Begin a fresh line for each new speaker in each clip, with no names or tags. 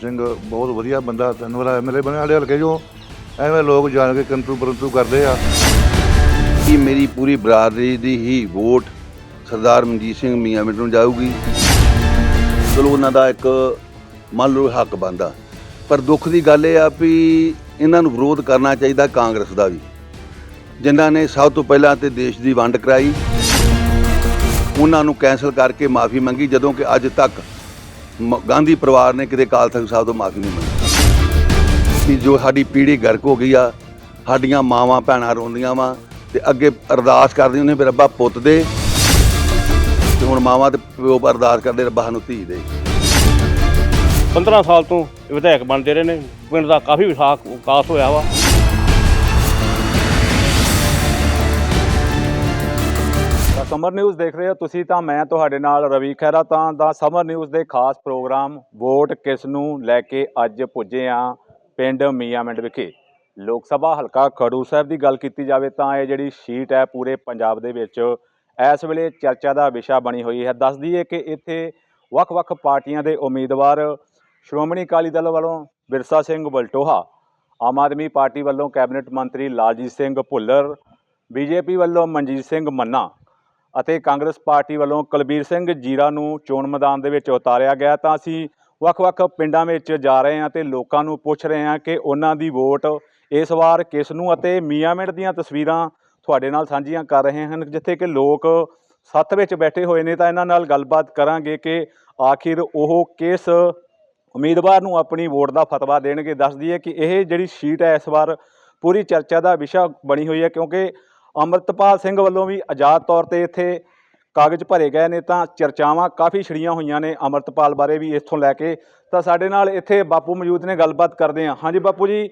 ਸਿੰਘ, ਬਹੁਤ ਵਧੀਆ ਬੰਦਾ, ਤਿੰਨ ਐਮਐਲਏ ਬਣਿਆ, ਸਾਡੇ ਹਲਕੇ ਚੋਂ। ਐਵੇਂ ਲੋਕ ਜਾਣ ਕੇ ਕੰਤਰੂ ਪਰੰਤੂ ਕਰਦੇ ਆ।
ਕਿ ਮੇਰੀ ਪੂਰੀ ਬਰਾਦਰੀ ਦੀ ਹੀ ਵੋਟ ਸਰਦਾਰ ਮਨਜੀਤ ਸਿੰਘ ਮੀਆਂ ਮਿੰਟ ਨੂੰ ਜਾਊਗੀ? ਚਲੋ, ਉਹਨਾਂ ਦਾ ਇੱਕ ਮੰਨ ਲਓ ਹੱਕ ਬੰਦਾ ਪਰ ਦੁੱਖ ਦੀ ਗੱਲ ਇਹ ਆ ਵੀ ਇਹਨਾਂ ਨੂੰ ਵਿਰੋਧ ਕਰਨਾ ਚਾਹੀਦਾ ਕਾਂਗਰਸ ਦਾ ਵੀ। ਜਿਨ੍ਹਾਂ ਨੇ ਸਭ ਤੋਂ ਪਹਿਲਾਂ ਤੇ ਦੇਸ਼ ਦੀ ਵੰਡ ਕਰਾਈ। ਉਹਨਾਂ ਨੂੰ ਕੈਂਸਲ ਕਰਕੇ ਮਾਫੀ ਮੰਗੀ, ਜਦੋਂ ਕਿ ਅੱਜ ਤੱਕ ਗਾਂਧੀ ਪਰਿਵਾਰ ਨੇ ਕਿਤੇ ਅਕਾਲ ਤਖਤ ਸਾਹਿਬ ਤੋਂ ਮਾਫੀ ਨਹੀਂ ਮੰਗੀ। ਕਿ ਜੋ ਸਾਡੀ ਪੀੜ੍ਹੀ ਗਰਕ ਹੋ ਗਈ ਆ, ਸਾਡੀਆਂ ਮਾਵਾਂ ਭੈਣਾਂ ਰੋਂਦੀਆਂ ਵਾ ਤੇ ਅੱਗੇ ਅਰਦਾਸ ਕਰਦੀਆਂ ਨੇ, ਵੀ ਰੱਬਾ ਪੁੱਤ ਦੇ। ਤੇ ਹੁਣ ਮਾਵਾਂ ਤੇ ਪਿਓ ਅਰਦਾਸ ਕਰਦੇ, ਰੱਬਾ ਸਾਨੂੰ ਧੀ ਦੇ।
15 ਸਾਲ ਤੋਂ ਵਿਧਾਇਕ ਬਣਦੇ ਰਹੇ ਨੇ, ਪਿੰਡ ਦਾ ਕਾਫੀ ਵਿਸਾਖ ਵਿਕਾਸ ਹੋਇਆ ਵਾ।
ਸਮਰ ਨਿਊਜ਼ ਦੇਖ ਰਹੇ ਹੋ। ਤੁਸੀਂ ਤਾਂ ਮੈਂ ਤੁਹਾਡੇ ਨਾਲ ਰਵੀ ਖਹਿਰਾ ਤਾਂ ਦਾ ਸਮਰ ਨਿਊਜ਼ ਦੇ ਖਾਸ ਪ੍ਰੋਗਰਾਮ ਵੋਟ ਕਿਸ ਨੂੰ ਲੈ ਕੇ ਅੱਜ ਪੁੱਜੇ ਆ ਪਿੰਡ ਮੀਆਂਮਿੰਡ ਵਿਖੇ। ਲੋਕ ਸਭਾ ਹਲਕਾ ਖੜੂ ਸਾਹਿਬ ਦੀ ਗੱਲ ਕੀਤੀ ਜਾਵੇ ਤਾਂ ਇਹ ਜਿਹੜੀ ਸ਼ੀਟ ਹੈ ਪੂਰੇ ਪੰਜਾਬ ਦੇ ਵਿੱਚ ਇਸ ਵੇਲੇ ਚਰਚਾ ਦਾ ਵਿਸ਼ਾ ਬਣੀ ਹੋਈ ਹੈ। ਦੱਸ ਦਈਏ ਕਿ ਇੱਥੇ ਵੱਖ-ਵੱਖ ਪਾਰਟੀਆਂ ਦੇ ਉਮੀਦਵਾਰ ਸ਼੍ਰੋਮਣੀ ਅਕਾਲੀ ਦਲ ਵੱਲੋਂ ਬਿਰਸਾ ਸਿੰਘ ਬਲਟੋਹਾ, ਆਮ ਆਦਮੀ ਪਾਰਟੀ ਵੱਲੋਂ ਕੈਬਨਿਟ ਮੰਤਰੀ ਲਾਲਜੀਤ ਸਿੰਘ ਭੁੱਲਰ, ਬੀਜੇਪੀ ਵੱਲੋਂ ਮਨਜੀਤ ਸਿੰਘ ਮੰਨਾ ਅਤੇ ਕਾਂਗਰਸ ਪਾਰਟੀ ਵੱਲੋਂ ਕੁਲਬੀਰ ਸਿੰਘ ਜੀਰਾ ਨੂੰ ਚੋਣ ਮੈਦਾਨ ਦੇ ਵਿੱਚ ਉਤਾਰਿਆ ਗਿਆ ਤਾਂ ਅਸੀਂ ਵੱਖ-ਵੱਖ ਪਿੰਡਾਂ ਵਿੱਚ ਜਾ ਰਹੇ ਹਾਂ ਤੇ ਲੋਕਾਂ ਨੂੰ ਪੁੱਛ ਰਹੇ ਹਾਂ ਕਿ ਉਹਨਾਂ ਦੀ ਵੋਟ ਇਸ ਵਾਰ ਕਿਸ ਨੂੰ ਅਤੇ ਮੀਆਂਮਿੰਟ ਦੀਆਂ ਤਸਵੀਰਾਂ ਤੁਹਾਡੇ ਨਾਲ ਸਾਂਝੀਆਂ ਕਰ ਰਹੇ ਹਨ। ਜਿੱਥੇ ਕਿ ਲੋਕ ਸੱਥ ਵਿੱਚ ਬੈਠੇ ਹੋਏ ਨੇ ਤਾਂ ਇਹਨਾਂ ਨਾਲ ਗੱਲਬਾਤ ਕਰਾਂਗੇ ਕਿ ਆਖਿਰ ਉਹ ਕਿਸ ਉਮੀਦਵਾਰ ਨੂੰ ਆਪਣੀ ਵੋਟ ਦਾ ਫਤਵਾ ਦੇਣਗੇ। ਦੱਸਦੀ ਹੈ ਕਿ ਇਹ ਜਿਹੜੀ ਸ਼ੀਟ ਹੈ ਇਸ ਵਾਰ ਪੂਰੀ ਚਰਚਾ ਦਾ ਵਿਸ਼ਾ ਬਣੀ ਹੋਈ ਹੈ ਕਿਉਂਕਿ ਅੰਮ੍ਰਿਤਪਾਲ ਸਿੰਘ ਵੱਲੋਂ ਵੀ ਆਜ਼ਾਦ ਤੌਰ ਤੇ ਇੱਥੇ ਕਾਗਜ਼ ਭਰੇ ਗਏ ਨੇ ਤਾਂ ਚਰਚਾਵਾਂ ਕਾਫੀ ਛਿੜੀਆਂ ਹੋਈਆਂ ਨੇ ਅੰਮ੍ਰਿਤਪਾਲ ਬਾਰੇ ਵੀ ਇੱਥੋਂ ਲੈ ਕੇ। ਤਾਂ ਸਾਡੇ ਨਾਲ ਇੱਥੇ ਬਾਪੂ ਮੌਜੂਦ ਨੇ, ਗੱਲਬਾਤ ਕਰਦੇ ਹਾਂ। ਹਾਂਜੀ ਬਾਪੂ ਜੀ,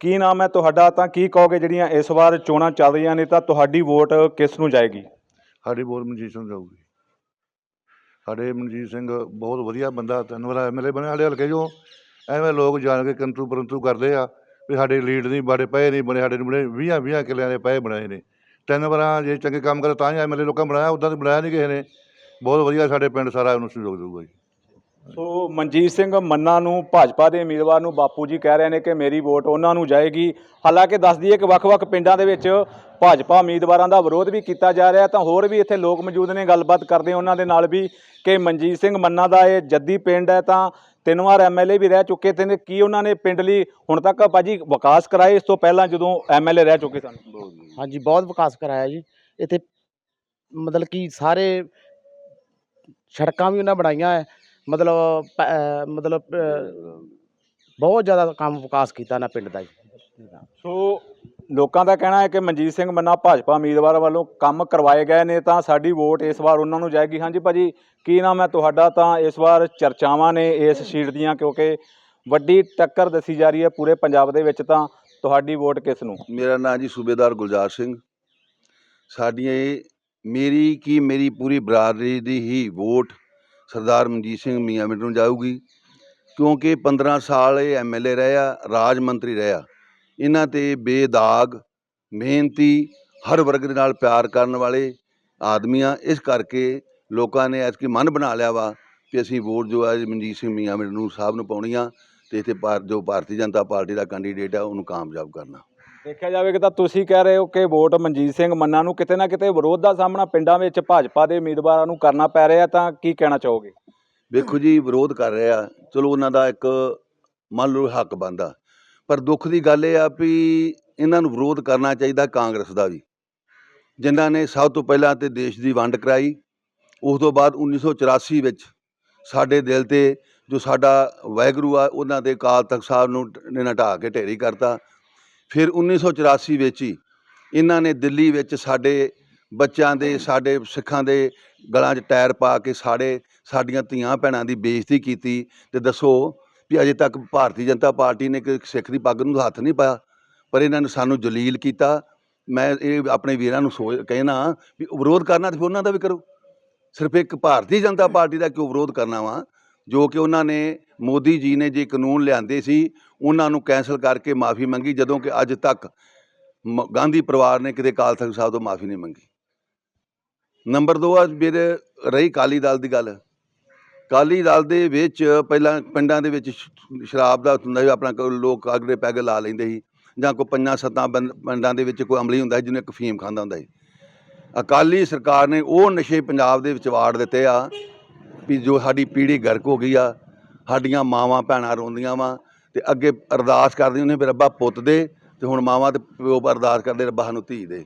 ਕੀ ਨਾਮ ਹੈ ਤੁਹਾਡਾ? ਤਾਂ ਕੀ ਕਹੋਗੇ ਜਿਹੜੀਆਂ ਇਸ ਵਾਰ ਚੋਣਾਂ ਚੱਲ ਰਹੀਆਂ ਨੇ, ਤਾਂ ਤੁਹਾਡੀ ਵੋਟ ਕਿਸ ਨੂੰ ਜਾਏਗੀ?
ਸਾਡੀ ਵੋਟ ਮਨਜੀਤ ਸਿੰਘ ਜਾਊਗੀ। ਸਾਡੇ ਮਨਜੀਤ ਸਿੰਘ ਬਹੁਤ ਵਧੀਆ ਬੰਦਾ, ਤਿੰਨ ਵਾਰ ਐਮਐਲਏ ਬਣਿਆ ਸਾਡੇ ਹਲਕੇ ਚੋਂ। ਐਵੇਂ ਲੋਕ ਜਾਣ ਕੇ ਕੰਤਰੂ ਪਰੰਤੂ ਕਰਦੇ ਆ ਵੀ ਸਾਡੇ ਲੀਡ ਨਹੀਂ, ਬੜੇ ਪਏ ਨਹੀਂ ਬਣੇ, ਸਾਡੇ ਨੂੰ ਬਣੇ 20 20 ਕਿੱਲਿਆਂ ਦੇ ਪਏ ਬਣਾਏ ਨੇ। ਤਿੰਨ ਵਾਰਾਂ ਜੇ ਚੰਗੇ ਕੰਮ ਕਰੇ ਤਾਂ ਹੀ ਐਮਐਲਏ ਲੋਕਾਂ ਬਣਾਇਆ, ਉਦਾਂ ਤਾਂ ਬਣਾਇਆ ਨਹੀਂ ਕਿਸੇ ਨੇ। ਬਹੁਤ ਵਧੀਆ ਸਾਡੇ ਪਿੰਡ ਸਾਰਾ ਉਹਨੂੰ ਸਹਿਯੋਗ ਦੇਊਗਾ ਜੀ।
ਸੋ ਮਨਜੀਤ ਸਿੰਘ ਮੰਨਾ ਨੂੰ, ਭਾਜਪਾ ਦੇ ਉਮੀਦਵਾਰ ਨੂੰ ਬਾਪੂ ਜੀ ਕਹਿ ਰਹੇ ਨੇ ਕਿ ਮੇਰੀ ਵੋਟ ਉਹਨਾਂ ਨੂੰ ਜਾਏਗੀ। ਹਾਲਾਂਕਿ ਦੱਸ ਦਈਏ ਕਿ ਵੱਖ-ਵੱਖ ਪਿੰਡਾਂ ਦੇ ਵਿੱਚ ਭਾਜਪਾ ਉਮੀਦਵਾਰਾਂ ਦਾ ਵਿਰੋਧ ਵੀ ਕੀਤਾ ਜਾ ਰਿਹਾ ਤਾਂ ਹੋਰ ਵੀ ਇੱਥੇ ਲੋਕ ਮੌਜੂਦ ਨੇ। ਗੱਲਬਾਤ ਕਰਦੇ ਉਹਨਾਂ ਦੇ ਨਾਲ ਵੀ ਕਿ ਮਨਜੀਤ ਸਿੰਘ ਮੰਨਾ ਦਾ ਇਹ ਜੱਦੀ ਪਿੰਡ ਹੈ, ਤਾਂ ਤਿੰਨ ਵਾਰ ਐਮਐਲਏ ਵੀ ਰਹਿ ਚੁੱਕੇ ਤੇ ਨੇ ਕੀ ਉਹਨਾਂ ਨੇ ਪਿੰਡ ਲਈ ਹੁਣ ਤੱਕ ਭਾਜੀ ਵਿਕਾਸ ਕਰਾਏ ਇਸ ਤੋਂ ਪਹਿਲਾਂ ਜਦੋਂ ਐਮਐਲਏ ਰਹਿ ਚੁੱਕੇ ਸਨ?
ਹਾਂਜੀ, ਬਹੁਤ ਵਿਕਾਸ ਕਰਾਇਆ ਜੀ। ਇੱਥੇ ਮਤਲਬ ਕਿ ਸਾਰੇ ਸੜਕਾਂ ਵੀ ਉਹਨਾਂ ਬਣਾਈਆਂ ਹੈ ਮਤਲਬ ਮਤਲਬ ਬਹੁਤ ਜ਼ਿਆਦਾ ਕੰਮ ਵਿਕਾਸ ਕੀਤਾ ਨਾ ਪਿੰਡ ਦਾ ਜੀ।
ਸੋ ਲੋਕਾਂ ਦਾ ਕਹਿਣਾ ਹੈ ਕਿ ਮਨਜੀਤ ਸਿੰਘ ਮੰਨਾ ਭਾਜਪਾ ਉਮੀਦਵਾਰ ਵੱਲੋਂ ਕੰਮ ਕਰਵਾਏ ਗਏ ਨੇ ਤਾਂ ਸਾਡੀ ਵੋਟ ਇਸ ਵਾਰ ਉਹਨਾਂ ਨੂੰ ਜਾਏਗੀ। ਹਾਂਜੀ ਭਾਜੀ, ਕੀ ਨਾਮ ਹੈ ਤੁਹਾਡਾ? ਤਾਂ ਇਸ ਵਾਰ ਚਰਚਾਵਾਂ ਨੇ ਇਸ ਸੀਟ ਦੀਆਂ ਕਿਉਂਕਿ ਵੱਡੀ ਟੱਕਰ ਦੱਸੀ ਜਾ ਰਹੀ ਹੈ ਪੂਰੇ ਪੰਜਾਬ ਦੇ ਵਿੱਚ ਤਾਂ ਤੁਹਾਡੀ ਵੋਟ ਕਿਸ ਨੂੰ?
ਮੇਰਾ ਨਾਮ ਜੀ ਸੂਬੇਦਾਰ ਗੁਲਜ਼ਾਰ ਸਿੰਘ। ਸਾਡੀਆਂ ਇਹ ਮੇਰੀ ਕੀ ਮੇਰੀ ਪੂਰੀ ਬਰਾਦਰੀ ਦੀ ਹੀ ਵੋਟ ਸਰਦਾਰ ਮਨਜੀਤ ਸਿੰਘ ਮੀਆਂ ਮਿੰਟ ਨੂੰ ਜਾਊਗੀ ਕਿਉਂਕਿ 15 ਸਾਲ ਇਹ ਐਮਐਲਏ ਰਹੇ ਆ, ਰਾਜ ਮੰਤਰੀ ਰਹੇ ਆ। ਇਹਨਾਂ ਤੇ ਬੇਦਾਗ ਮਿਹਨਤੀ ਹਰ ਵਰਗ ਦੇ ਨਾਲ ਪਿਆਰ ਕਰਨ ਵਾਲੇ ਆਦਮੀਆਂ ਇਸ ਕਰਕੇ ਲੋਕਾਂ ਨੇ ਐਤਕੀ ਮਨ ਬਣਾ ਲਿਆ ਵਾ ਕਿ ਅਸੀਂ ਵੋਟ ਜੋ ਹੈ ਮਨਜੀਤ ਸਿੰਘ ਮੀਆਂ ਮਿੰਟ ਨੂੰ ਸਾਹਿਬ ਨੂੰ ਪਾਉਣੀ ਆ ਤੇ ਇੱਥੇ ਭਾਰ ਜੋ ਭਾਰਤੀ ਜਨਤਾ ਪਾਰਟੀ ਦਾ ਕੈਂਡੀਡੇਟ ਆ ਉਹਨੂੰ ਕਾਮਯਾਬ ਕਰਨਾ।
ਦੇਖਿਆ ਜਾਵੇ ਕਿ ਤਾਂ ਤੁਸੀਂ ਕਹਿ ਰਹੇ ਹੋ ਕਿ ਵੋਟ ਮਨਜੀਤ ਸਿੰਘ ਮੰਨਾ ਨੂੰ ਕਿਤੇ ਨਾ ਕਿਤੇ ਵਿਰੋਧ ਦਾ ਸਾਹਮਣਾ ਪਿੰਡਾਂ ਵਿੱਚ ਭਾਜਪਾ ਦੇ ਉਮੀਦਵਾਰਾਂ ਨੂੰ ਕਰਨਾ ਪੈ ਰਿਹਾ ਤਾਂ ਕੀ ਕਹਿਣਾ ਚਾਹੋਗੇ?
ਵੇਖੋ ਜੀ ਵਿਰੋਧ ਕਰ ਰਿਹਾ। ਚਲੋ ਉਹਨਾਂ ਦਾ ਇੱਕ ਮੰਨ ਲਓ ਹੱਕ ਬੰਦਾ ਪਰ ਦੁੱਖ ਦੀ ਗੱਲ ਇਹ ਆ ਵੀ ਇਹਨਾਂ ਨੂੰ ਵਿਰੋਧ ਕਰਨਾ ਚਾਹੀਦਾ ਕਾਂਗਰਸ ਦਾ ਵੀ। ਜਿਨ੍ਹਾਂ ਨੇ ਸਭ ਤੋਂ ਪਹਿਲਾਂ ਤੇ ਦੇਸ਼ ਦੀ ਵੰਡ ਕਰਾਈ। ਉਸ ਤੋਂ ਬਾਅਦ 1984 ਵਿੱਚ ਸਾਡੇ ਦਿਲ ਤੇ ਜੋ ਸਾਡਾ ਵਾਹਿਗੁਰੂ ਆ, ਉਹਨਾਂ ਦੇ ਅਕਾਲ ਤਖਤ ਸਾਹਿਬ ਨੂੰ ਇਹਨਾਂ ਢਾਹ ਕੇ ਢੇਰੀ ਕਰਤਾ। ਫਿਰ 1984 ਵਿੱਚ ਹੀ ਇਹਨਾਂ ਨੇ ਦਿੱਲੀ ਵਿੱਚ ਸਾਡੇ ਬੱਚਿਆਂ ਦੇ, ਸਾਡੇ ਸਿੱਖਾਂ ਦੇ ਗਲਾਂ 'ਚ ਟਾਇਰ ਪਾ ਕੇ ਸਾਡੇ, ਸਾਡੀਆਂ ਧੀਆਂ ਭੈਣਾਂ ਦੀ ਬੇਇੱਜ਼ਤੀ ਕੀਤੀ। ਤੇ ਦੱਸੋ ਵੀ ਅਜੇ ਤੱਕ ਭਾਰਤੀ ਜਨਤਾ ਪਾਰਟੀ ਨੇ ਕਿ ਸਿੱਖ ਦੀ ਪੱਗ ਨੂੰ ਹੱਥ ਨਹੀਂ ਪਾਇਆ, ਪਰ ਇਹਨਾਂ ਨੇ ਸਾਨੂੰ ਜਲੀਲ ਕੀਤਾ। ਮੈਂ ਇਹ ਆਪਣੇ ਵੀਰਾਂ ਨੂੰ ਸੋਚ ਕਹਿਣਾ ਵੀ ਵਿਰੋਧ ਕਰਨਾ ਤੇ ਫਿਰ ਉਹਨਾਂ ਦਾ ਵੀ ਕਰੋ। ਸਿਰਫ ਇੱਕ ਭਾਰਤੀ ਜਨਤਾ ਪਾਰਟੀ ਦਾ ਕਿਉਂ ਵਿਰੋਧ ਕਰਨਾ ਵਾ? ਜੋ ਕਿ ਉਹਨਾਂ ਨੇ ਮੋਦੀ ਜੀ ਨੇ ਜੇ ਕਾਨੂੰਨ ਲਿਆਂਦੇ ਸੀ, ਉਹਨਾਂ ਨੂੰ ਕੈਂਸਲ ਕਰਕੇ ਮਾਫੀ ਮੰਗੀ, ਜਦੋਂ ਕਿ ਅੱਜ ਤੱਕ ਮ- ਗਾਂਧੀ ਪਰਿਵਾਰ ਨੇ ਕਿਤੇ ਅਕਾਲ ਤਖਤ ਸਾਹਿਬ ਤੋਂ ਮਾਫੀ ਨਹੀਂ ਮੰਗੀ। ਨੰਬਰ 2 ਆ ਮੇਰੇ ਰਹੀ ਕਾਲੀ ਦਲ ਦੀ ਗੱਲ। ਅਕਾਲੀ ਦਲ ਦੇ ਵਿੱਚ ਪਹਿਲਾਂ ਪਿੰਡਾਂ ਦੇ ਵਿੱਚ ਸ਼ਰਾਬ ਦਾ ਹੁੰਦਾ ਸੀ, ਆਪਣਾ ਕੋਈ ਲੋਕ ਅਗਲੇ ਪੈਗ ਲਾ ਲੈਂਦੇ ਸੀ, ਜਾਂ ਕੋਈ ਪੰਜਾਂ ਸੱਤਾਂ ਬੰਦ- ਪਿੰਡਾਂ ਦੇ ਵਿੱਚ ਕੋਈ ਅਮਲੀ ਹੁੰਦਾ ਸੀ, ਜਿਹਨੂੰ ਇੱਕ ਫੀਮ ਖਾਂਦਾ ਹੁੰਦਾ ਸੀ। ਅਕਾਲੀ ਸਰਕਾਰ ਨੇ ਉਹ ਨਸ਼ੇ ਪੰਜਾਬ ਦੇ ਵਿੱਚ ਵਾੜ ਦਿੱਤੇ ਆ, ਵੀ ਜੋ ਸਾਡੀ ਪੀੜ੍ਹੀ ਗਰਕ ਹੋ ਗਈ ਆ, ਸਾਡੀਆਂ ਮਾਵਾਂ ਭੈਣਾਂ ਰੋਂਦੀਆਂ ਵਾ, ਤੇ ਅੱਗੇ ਅਰਦਾਸ ਕਰਦੀ ਉਹਨੇ, ਵੀ ਰੱਬਾ ਪੁੱਤ ਦੇ, ਤੇ ਹੁਣ ਮਾਵਾਂ ਤੇ ਪਿਓ ਅਰਦਾਸ ਕਰਦੇ, ਰੱਬਾ ਸਾਨੂੰ ਧੀ ਦੇ।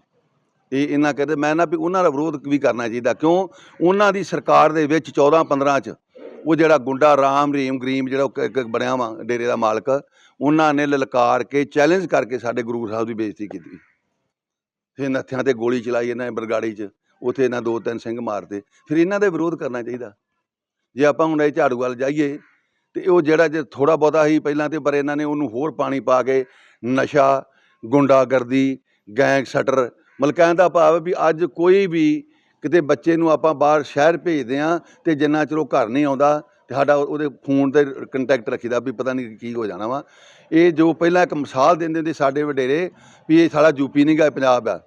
ਇਹ ਇਹਨਾਂ ਕਹਿੰਦੇ, ਮੈਂ ਨਾ ਵੀ ਉਹਨਾਂ ਦਾ ਵਿਰੋਧ ਵੀ ਕਰਨਾ ਚਾਹੀਦਾ, ਕਿਉਂ? ਉਹਨਾਂ ਦੀ ਸਰਕਾਰ ਦੇ ਵਿੱਚ 14 15 ਚ ਉਹ ਜਿਹੜਾ ਗੁੰਡਾ ਰਾਮ ਰੀਮ ਗਰੀਮ ਜਿਹੜਾ ਉਹ ਬਣਿਆ ਵਾ ਡੇਰੇ ਦਾ ਮਾਲਕ, ਉਹਨਾਂ ਨੇ ਲਲਕਾਰ ਕੇ ਚੈਲੰਜ ਕਰਕੇ ਸਾਡੇ ਗੁਰੂ ਸਾਹਿਬ ਦੀ ਬੇਇੱਜ਼ਤੀ ਕੀਤੀ। ਫਿਰ ਨੱਥਿਆਂ ਤੇ ਗੋਲੀ ਚਲਾਈ ਇਹਨਾਂ ਨੇ ਬਰਗਾੜੀ 'ਚ, ਉੱਥੇ ਇਹਨਾਂ ਦੋ ਤਿੰਨ ਸਿੰਘ ਮਾਰਦੇ। ਫਿਰ ਇਹਨਾਂ ਦੇ ਵਿਰੋਧ ਕਰਨਾ ਚਾਹੀਦਾ। ਜੇ ਆਪਾਂ ਹੁਣ ਇਹ ਝਾੜੂ ਵੱਲ ਜਾਈਏ, ਤੇ ਉਹ ਜਿਹੜਾ ਜੇ ਥੋੜਾ ਬਹੁਤਾ ਹੀ ਪਹਿਲਾਂ ਤੇ, ਪਰ ਇਹਨਾਂ ਨੇ ਉਹਨੂੰ ਹੋਰ ਪਾਣੀ ਪਾ ਕੇ ਨਸ਼ਾ, ਗੁੰਡਾਗਰਦੀ ਗੈਂਗ ਸਟਰ ਮਤਲਬ ਕਹਿਣ ਦਾ ਭਾਵ ਵੀ ਅੱਜ ਕੋਈ ਵੀ ਕਿਤੇ ਬੱਚੇ ਨੂੰ ਆਪਾਂ ਬਾਹਰ ਸ਼ਹਿਰ ਭੇਜਦੇ ਆ ਤੇ ਜਿੰਨਾ ਚਿਰ ਉਹ ਘਰ ਨਹੀਂ ਆਉਂਦਾ, ਤੇ ਸਾਡਾ ਉਹਦੇ ਫੋਨ ਤੇ ਕੰਟੈਕਟ ਰੱਖੀਦਾ ਵੀ ਪਤਾ ਨਹੀਂ ਕੀ ਹੋ ਜਾਣਾ ਵਾ। ਇਹ ਜੋ ਪਹਿਲਾਂ ਇੱਕ ਮਿਸਾਲ ਦਿੰਦੇ ਹੁੰਦੇ ਸਾਡੇ ਵਡੇਰੇ ਵੀ ਇਹ ਸਾਡਾ ਯੂਪੀ ਨਹੀਂ ਗਾ ਪੰਜਾਬ ਆ।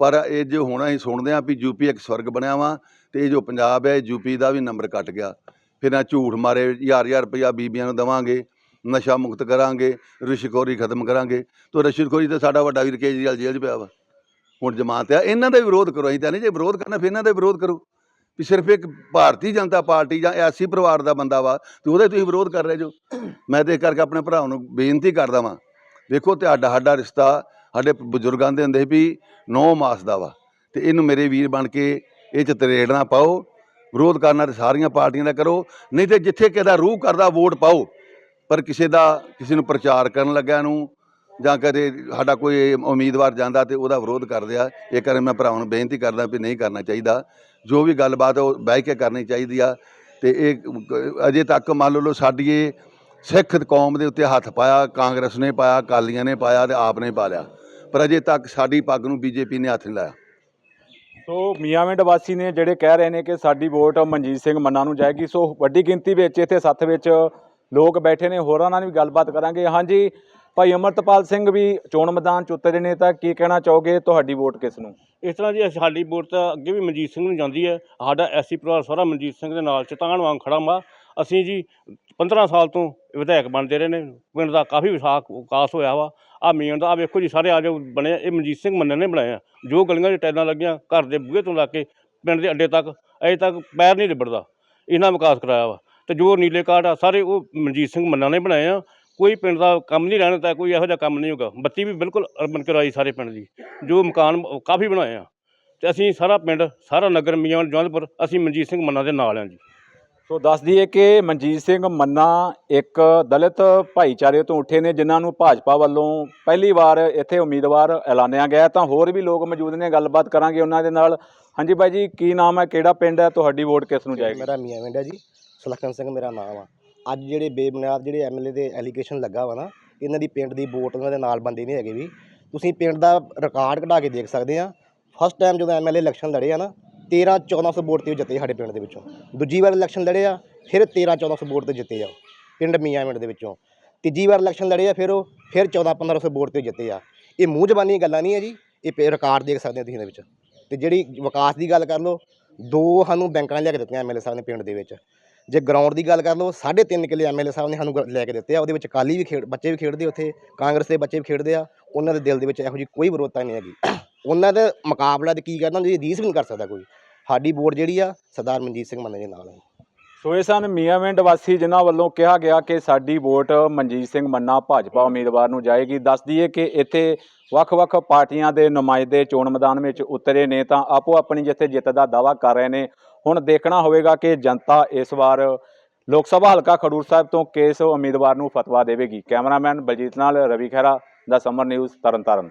ਪਰ ਇਹ ਜੋ ਹੁਣ ਅਸੀਂ ਸੁਣਦੇ ਆ ਵੀ ਯੂਪੀ ਇੱਕ ਸਵਰਗ ਬਣਿਆ ਵਾ ਤੇ ਇਹ ਜੋ ਪੰਜਾਬ ਹੈ ਯੂਪੀ ਦਾ ਵੀ ਨੰਬਰ ਕੱਟ ਗਿਆ। ਫਿਰ ਆ ਝੂਠ ਮਾਰੇ ਹਜ਼ਾਰ ਹਜ਼ਾਰ ਰੁਪਇਆ ਬੀਬੀਆਂ ਨੂੰ ਦੇਵਾਂਗੇ, ਨਸ਼ਾ ਮੁਕਤ ਕਰਾਂਗੇ ਰਿਸ਼ਵਤਖੋਰੀ ਖਤਮ ਕਰਾਂਗੇ। ਤੋ ਰਿਸ਼ਵਤਖੋਰੀ ਤੇ ਸਾਡਾ ਵੱਡਾ ਵੀਰ ਕੇਜਰੀਵਾਲ ਜੇਲ੍ਹ 'ਚ ਪਿਆ ਵਾ। ਹੁਣ ਜਮਾਤ ਆ, ਇਹਨਾਂ ਦਾ ਵੀ ਵਿਰੋਧ ਕਰੋ, ਅਸੀਂ ਤਾਂ ਨਹੀਂ ਜੇ ਵਿਰੋਧ ਕਰਨਾ, ਫਿਰ ਇਹਨਾਂ ਦਾ ਵਿਰੋਧ ਕਰੋ। ਵੀ ਸਿਰਫ ਇੱਕ ਭਾਰਤੀ ਜਨਤਾ ਪਾਰਟੀ ਜਾਂ ਐਸੀ ਪਰਿਵਾਰ ਦਾ ਬੰਦਾ ਵਾ, ਤੇ ਉਹਦਾ ਤੁਸੀਂ ਵਿਰੋਧ ਕਰ ਰਹੇ ਜੋ। ਮੈਂ ਤੇ ਇਸ ਕਰਕੇ ਆਪਣੇ ਭਰਾ ਨੂੰ ਬੇਨਤੀ ਕਰਦਾ ਵਾਂ, ਵੇਖੋ ਤੁਹਾਡਾ, ਸਾਡਾ ਰਿਸ਼ਤਾ ਸਾਡੇ ਬਜ਼ੁਰਗਾਂ ਦੇ ਹੁੰਦੇ ਸੀ ਵੀ 9 ਮਾਸ ਦਾ ਵਾ, ਤੇ ਇਹਨੂੰ ਮੇਰੇ ਵੀਰ ਬਣ ਕੇ ਇਹ ਚ ਤਰੇੜ ਨਾ ਪਾਓ, ਵਿਰੋਧ ਕਰਨਾ ਤੇ ਸਾਰੀਆਂ ਪਾਰਟੀਆਂ ਦਾ ਕਰੋ, ਨਹੀਂ ਤੇ ਜਿੱਥੇ ਕਿਹਦਾ ਰੂਹ ਕਰਦਾ ਵੋਟ ਪਾਓ, ਪਰ ਕਿਸੇ ਦਾ, ਕਿਸੇ ਨੂੰ ਪ੍ਰਚਾਰ ਕਰਨ ਲੱਗਿਆ ਨੂੰ ਜਾਂ ਕਦੇ ਸਾਡਾ ਕੋਈ ਉਮੀਦਵਾਰ ਜਾਂਦਾ ਤੇ ਉਹਦਾ ਵਿਰੋਧ ਕਰਦੇ ਆ, ਇਹ ਕਰਕੇ ਮੈਂ ਭਰਾਵਾਂ ਨੂੰ ਬੇਨਤੀ ਕਰਦਾ ਵੀ ਨਹੀਂ ਕਰਨਾ ਚਾਹੀਦਾ। ਜੋ ਵੀ ਗੱਲਬਾਤ ਉਹ ਬਹਿ ਕੇ ਕਰਨੀ ਚਾਹੀਦੀ ਆ, ਤੇ ਇਹ ਅਜੇ ਤੱਕ ਮੰਨ ਲਓ ਸਾਡੀ ਇਹ ਸਿੱਖ ਕੌਮ ਦੇ ਉੱਤੇ ਹੱਥ ਪਾਇਆ, ਕਾਂਗਰਸ ਨੇ ਪਾਇਆ, ਅਕਾਲੀਆਂ ਨੇ ਪਾਇਆ ਤੇ ਆਪ ਨੇ ਪਾ ਲਿਆ। ਪਰ ਅਜੇ ਤੱਕ ਸਾਡੀ ਪੱਗ ਨੂੰ ਬੀਜੇਪੀ ਨੇ ਹੱਥ ਨਹੀਂ ਲਾਇਆ।
ਸੋ ਮੀਆਂਵਿੰਡ ਵਾਸੀ ਨੇ ਜਿਹੜੇ ਕਹਿ ਰਹੇ ਨੇ ਕਿ ਸਾਡੀ ਵੋਟ ਮਨਜੀਤ ਸਿੰਘ ਮੰਨਾ ਨੂੰ ਜਾਏਗੀ, ਸੋ ਵੱਡੀ ਗਿਣਤੀ ਵਿੱਚ ਇੱਥੇ ਸੱਥ ਵਿੱਚ ਲੋਕ ਬੈਠੇ ਨੇ, ਹੋਰਾਂ ਨਾਲ ਵੀ ਗੱਲਬਾਤ ਕਰਾਂਗੇ। ਹਾਂਜੀ ਭਾਈ ਅਮਰਤਪਾਲ ਸਿੰਘ ਵੀ ਚੋਣ ਮੈਦਾਨ ਚ ਉਤਰੇ ਨੇ ਤਾਂ ਕੀ ਕਹਿਣਾ ਚਾਹੋਗੇ ਤੁਹਾਡੀ ਵੋਟ ਕਿਸ ਨੂੰ?
ਇਸ ਤਰ੍ਹਾਂ ਜੀ ਸਾਡੀ ਵੋਟ ਤਾਂ ਅੱਗੇ ਵੀ ਮਨਜੀਤ ਸਿੰਘ ਨੂੰ ਜਾਂਦੀ ਹੈ। ਸਾਡਾ ਐਸੀ ਪਰਿਵਾਰ ਸਾਰਾ ਮਨਜੀਤ ਸਿੰਘ ਦੇ ਨਾਲ ਚਟਾਨ ਵਾਂਗ ਖੜਾ ਵਾ। ਅਸੀਂ ਜੀ 15 ਸਾਲ ਤੋਂ ਵਿਧਾਇਕ ਬਣਦੇ ਰਹੇ ਨੇ। ਪਿੰਡ ਦਾ ਕਾਫੀ ਵਿਸਾਖ ਵਿਕਾਸ ਹੋਇਆ ਵਾ। ਆ ਮੀਆਂ ਦਾ ਆ ਵੇਖੋ ਜੀ ਸਾਰੇ ਆ ਜੋ ਬਣੇ ਆ, ਇਹ ਮਨਜੀਤ ਸਿੰਘ ਮੰਨਣ ਨੇ ਬਣਾਇਆ ਜੋ ਗਲੀਆਂ 'ਚ ਟੈਲਾਂ ਲੱਗੀਆਂ ਘਰ ਦੇ ਬੂਹੇ ਤੋਂ ਲਾ ਕੇ ਪਿੰਡ ਦੇ ਅੱਡੇ ਤੱਕ ਅਜੇ ਤੱਕ ਪੈਰ ਨਹੀਂ ਲਿਬੜਦਾ। ਇਹਨਾਂ ਵਿਕਾਸ ਕਰਾਇਆ ਵਾ। ਤੇ ਜੋ ਨੀਲੇ ਕਾਰਡ ਆ ਸਾਰੇ ਉਹ ਮਨਜੀਤ ਸਿੰਘ ਮੰਨਾ ਨੇ ਬਣਾਏ ਆ। ਕੋਈ ਪਿੰਡ ਦਾ ਕੰਮ ਨਹੀਂ ਰਹਿਣ ਦਿੱਤਾ ਕੋਈ ਇਹੋ ਜਿਹਾ ਕੰਮ ਨਹੀਂ ਹੋਗਾ ਬੱਤੀ ਵੀ ਬਿਲਕੁਲ ਅਰਬਨ ਕਰਵਾਈ ਸਾਰੇ ਪਿੰਡ ਦੀ ਜੋ ਮਕਾਨ ਕਾਫੀ ਬਣਾਏ ਆ। ਤੇ ਅਸੀਂ ਸਾਰਾ ਪਿੰਡ ਸਾਰਾ ਨਗਰ ਮੀਆਂ ਜਵੰਦਪੁਰ ਅਸੀਂ ਮਨਜੀਤ ਸਿੰਘ ਮੰਨਾ ਦੇ ਨਾਲ ਆ ਜੀ।
ਸੋ ਦੱਸ ਦਈਏ ਕਿ ਮਨਜੀਤ ਸਿੰਘ ਮੰਨਾ ਇੱਕ ਦਲਿਤ ਭਾਈਚਾਰੇ ਤੋਂ ਉੱਠੇ ਨੇ ਜਿਨ੍ਹਾਂ ਨੂੰ ਭਾਜਪਾ ਵੱਲੋਂ ਪਹਿਲੀ ਵਾਰ ਇੱਥੇ ਉਮੀਦਵਾਰ ਐਲਾਨਿਆ ਗਿਆ। ਤਾਂ ਹੋਰ ਵੀ ਲੋਕ ਮੌਜੂਦ ਨੇ ਗੱਲਬਾਤ ਕਰਾਂਗੇ ਉਹਨਾਂ ਦੇ ਨਾਲ। ਹਾਂਜੀ ਬਾਈ ਜੀ ਕੀ ਨਾਮ ਹੈ ਕਿਹੜਾ ਪਿੰਡ ਹੈ? ਤੁਹਾਡੀ ਵੋਟ ਕਿਸ ਨੂੰ ਜਾਏਗੀ?
ਮੇਰਾ ਮੀਆਂ ਵਿੰਡਾ ਜੀ ਸੁਲੱਖਣ ਸਿੰਘ ਮੇਰਾ ਨਾਮ ਆ। ਅੱਜ ਜਿਹੜੇ ਬੇਬੁਨਿਆਦ ਜਿਹੜੇ ਐਮਐਲਏ ਦੇ ਐਲੀਗੇਸ਼ਨ ਲੱਗਾ ਵਾ ਨਾ, ਇਹਨਾਂ ਦੀ ਪਿੰਡ ਦੀ ਵੋਟ ਉਹਨਾਂ ਦੇ ਨਾਲ ਬੰਦੇ ਨਹੀਂ ਹੈਗੇ ਵੀ। ਤੁਸੀਂ ਪਿੰਡ ਦਾ ਰਿਕਾਰਡ ਕਢਾ ਕੇ ਦੇਖ ਸਕਦੇ ਆ। ਫਸਟ ਟਾਈਮ ਜਦੋਂ ਐਮਐਲਏ ਇਲੈਕਸ਼ਨ ਲੜੇ ਆ ਨਾ 13 1400 ਵੋਟ ਤੇ ਜਿੱਤੇ ਸਾਡੇ ਪਿੰਡ ਦੇ ਵਿੱਚੋਂ। ਦੂਜੀ ਵਾਰ ਇਲੈਕਸ਼ਨ ਲੜੇ ਆ, ਫਿਰ 13 1400 ਵੋਟ ਤੇ ਜਿੱਤੇ ਆ। ਪਿੰਡ ਮੀਆਂ ਪਿੰਡ ਦੇ ਵਿੱਚੋਂ। ਤੀਜੀ ਵਾਰ ਇਲੈਕਸ਼ਨ ਲੜੇ ਆ, ਫਿਰ ਉਹ, ਫਿਰ 14 1500 ਵੋਟ ਤੇ ਜਿੱਤੇ ਆ। ਇਹ ਮੂੰਹ ਜ਼ਬਾਨੀ ਗੱਲਾਂ ਨਹੀਂ ਹੈ ਜੀ, ਇਹ ਪੇ- ਰਿਕਾਰਡ ਦੇਖ ਸਕਦੇ ਹੋ ਤੁਸੀਂ ਇਹਦੇ ਵਿੱਚ। ਤੇ ਜਿਹੜੀ ਵਿਕਾਸ ਦੀ ਗੱਲ ਕਰ ਲਓ, ਦੋ ਸਾਨੂੰ ਬੈਂਕਾਂ ਲਿਆ ਕੇ ਦਿੱਤੀਆਂ ਐਮਐਲਏ ਸਾਹਿਬ ਨੇ ਪਿੰਡ ਦੇ ਵਿੱਚ। ਜੇ ਗਰਾਊਂਡ ਦੀ ਗੱਲ ਕਰ ਲਓ 3.5 ਕਿੱਲੇ ਐਮਐਲਏ ਸਾਹਿਬ ਨੇ ਸਾਨੂੰ ਗ- ਲੈ ਕੇ ਦਿੱਤੇ ਆ। ਉਹਦੇ ਵਿੱਚ ਕਾਲੀ ਵੀ ਖੇਡ, ਬੱਚੇ ਵੀ ਖੇਡਦੇ ਉੱਥੇ, ਕਾਂਗਰਸ ਦੇ ਬੱਚੇ ਵੀ ਖੇਡਦੇ ਆ। ਉਹਨਾਂ ਦੇ ਦਿਲ ਦੇ ਵਿੱਚ ਇਹੋ ਜਿਹੀ ਕੋਈ ਵਿਰੋਧਤਾ ਨਹੀਂ ਹੈਗੀ। ਉਹਨਾਂ ਦਾ ਮੁਕਾਬਲਾ ਤੇ ਕੀ ਕਰਨਾ ਜੀ ਰੀਸ ਵੀ ਨਹੀਂ ਕਰ ਸਕਦਾ ਕੋਈ। ਸਾਡੀ ਵੋਟ ਜਿਹੜੀ ਆ, ਸਰਦਾਰ ਮਨਜੀਤ ਸਿੰਘ ਮੰਨੇ ਦੇ ਨਾਲ ਹੈ
ਸੋ ਇਹ ਸਨ ਮੀਆਂਵਿੰਡ ਵਾਸੀ, ਜਿਨ੍ਹਾਂ ਵੱਲੋਂ ਕਿਹਾ ਗਿਆ ਕਿ ਸਾਡੀ ਵੋਟ ਮਨਜੀਤ ਸਿੰਘ ਮੰਨਾ ਭਾਜਪਾ ਉਮੀਦਵਾਰ ਨੂੰ ਜਾਏਗੀ। ਦੱਸ ਦਈਏ ਕਿ ਇੱਥੇ ਵੱਖ-ਵੱਖ ਪਾਰਟੀਆਂ ਦੇ ਨੁਮਾਇੰਦੇ ਚੋਣ ਮੈਦਾਨ ਵਿੱਚ ਉਤਰੇ ਨੇ ਤਾਂ ਆਪੋ ਆਪਣੀ ਜਿੱਥੇ ਜਿੱਤ ਦਾ ਦਾਵਾ ਕਰ ਰਹੇ ਨੇ। ਹੁਣ ਦੇਖਣਾ ਹੋਵੇਗਾ ਕਿ ਜਨਤਾ ਇਸ ਵਾਰ ਲੋਕ ਸਭਾ ਹਲਕਾ ਖਡੂਰ ਸਾਹਿਬ ਤੋਂ ਕਿਸ ਉਮੀਦਵਾਰ ਨੂੰ ਫਤਵਾ ਦੇਵੇਗੀ। ਕੈਮਰਾਮੈਨ ਬਲਜੀਤ ਨਾਲ ਰਵੀ ਖਹਿਰਾ, ਦਾ ਸਮਰ ਨਿਊਜ਼ ਤਰਨਤਾਰਨ।